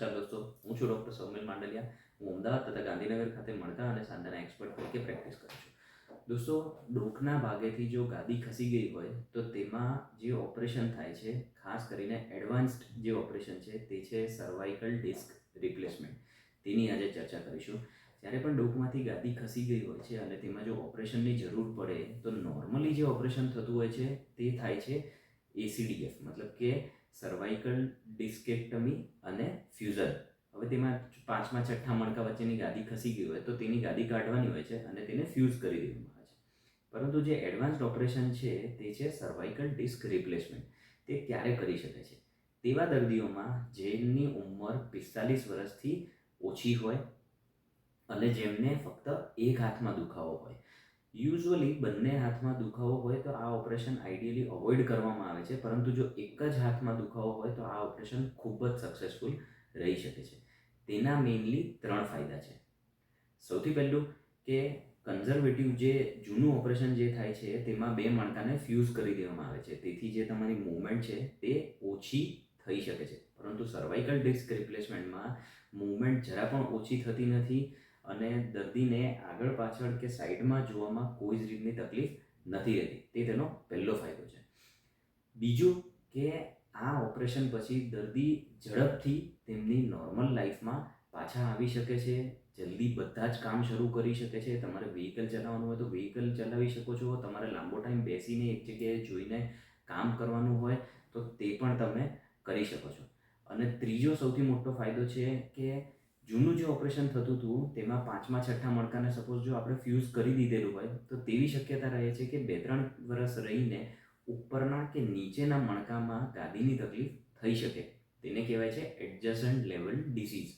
નમસ્કાર દોસ્તો, હું છું ડૉક્ટર સૌમિલ માંડલિયા. હું અમદાવાદ તથા ગાંધીનગર ખાતે મણકા અને સાંધાના એક્સપર્ટ તરીકે પ્રેક્ટિસ કરું છું. દોસ્તો, ડોકના ભાગેથી જો ગાદી ખસી ગઈ હોય, તો તેમાં જે ઓપરેશન થાય છે, ખાસ કરીને એડવાન્સ્ડ જે ઓપરેશન છે, તે છે સર્વાઇકલ ડિસ્ક રિપ્લેસમેન્ટ તેની આજે ચર્ચા કરીશું. જ્યારે પણ ડોકમાંથી ગાદી ખસી ગઈ હોય છે અને તેમાં જો ઓપરેશનની જરૂર પડે, તો નોર્મલી જે ઓપરેશન થતું હોય છે, તે થાય છે એસીડીએફ મતલબ કે સર્વાઇકલ ડિસ્કેક્ટમી અને ફ્યુઝન હવે તેમાં પાંચમા, છઠ્ઠા મણકા વચ્ચેની ગાદી ખસી ગઈ હોય તો તેની ગાદી કાઢવાની હોય છે અને તેને ફ્યુઝ કરી દેવામાં આવે છે. પરંતુ જે એડવાન્સ્ડ ઓપરેશન છે તે છે સર્વાઇકલ ડિસ્ક રિપ્લેસમેન્ટ તે ક્યારે કરી શકે છે? તેવા દર્દીઓમાં જેમની ઉંમર પિસ્તાલીસ વર્ષથી ઓછી હોય અને જેમને ફક્ત એક હાથમાં દુખાવો હોય યુઝ્યુઅલી બંને હાથમાં દુખાવો હોય તો આ ઓપરેશન આઈડિયલી અવોઇડ કરવામાં આવે છે. પરંતુ જો એક જ હાથમાં દુખાવો હોય તો આ ઓપરેશન ખૂબ જ સક્સેસફુલ રહી શકે છે. તેના મેઇનલી ત્રણ ફાયદા છે. સૌથી પહેલું કે કન્ઝર્વેટિવ જે જૂનું ઓપરેશન જે થાય છે તેમાં બે મણકાને ફ્યુઝ કરી દેવામાં આવે છે. તેથી જે તમારી મૂવમેન્ટ છે તે ઓછી થઈ શકે છે. પરંતુ સર્વાઇકલ ડિસ્ક રિપ્લેસમેન્ટમાં મૂવમેન્ટ જરા પણ ઓછી થતી નથી. અને દર્દીને આગળ પાછળ કે સાઈડમાં જોવામાં કોઈ જ રીતની તકલીફ નથી રહેતી. તે તેનો પહેલો ફાયદો છે. બીજું કે આ ઓપરેશન પછી દર્દી ઝડપથી તેમની નોર્મલ લાઈફમાં પાછા આવી શકે છે, જલ્દી બધા જ કામ શરૂ કરી શકે છે. તમારે વ્હીકલ ચલાવવાનું હોય તો વ્હીકલ ચલાવી શકો છો. તમારે લાંબો ટાઈમ બેસીને એક જગ્યાએ જોઈને કામ કરવાનું હોય તો તે પણ તમે કરી શકો છો. અને ત્રીજો સૌથી મોટો ફાયદો છે કે જૂનું જે ઓપરેશન થતું હતું, તેમાં પાંચમા, છઠ્ઠા મણકાને સપોઝ જો આપણે ફ્યુઝ કરી દીધેલું હોય, તો તેવી શક્યતા રહે છે કે બે, ત્રણ વર્ષ રહીને ઉપરના કે નીચેના મણકામાં ગાદીની તકલીફ થઈ શકે. તેને કહેવાય છે એડજસ્ટન્ટ લેવલ ડિસીઝ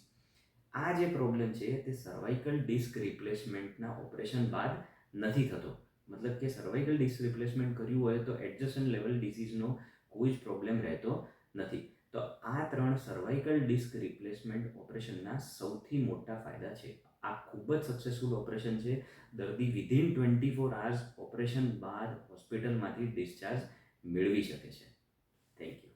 આ જે પ્રોબ્લેમ છે, તે સર્વાઇકલ ડિસ્ક રિપ્લેસમેન્ટના ઓપરેશન બાદ નથી થતો. મતલબ કે સર્વાઇકલ ડિસ્ક રિપ્લેસમેન્ટ કર્યું હોય તો એડજસ્ટન્ટ લેવલ ડિસીઝનો કોઈ જ પ્રોબ્લેમ રહેતો નથી. તો આ ત્રણ સર્વાઇકલ ડિસ્ક રિપ્લેસમેન્ટ ઓપરેશનના સૌથી મોટા ફાયદા છે. આ ખૂબ જ સક્સેસફુલ ઓપરેશન છે. દર્દી within twenty four hours operation બાદ હોસ્પિટલમાંથી ડિસ્ચાર્જ મેળવી શકે છે. Thank you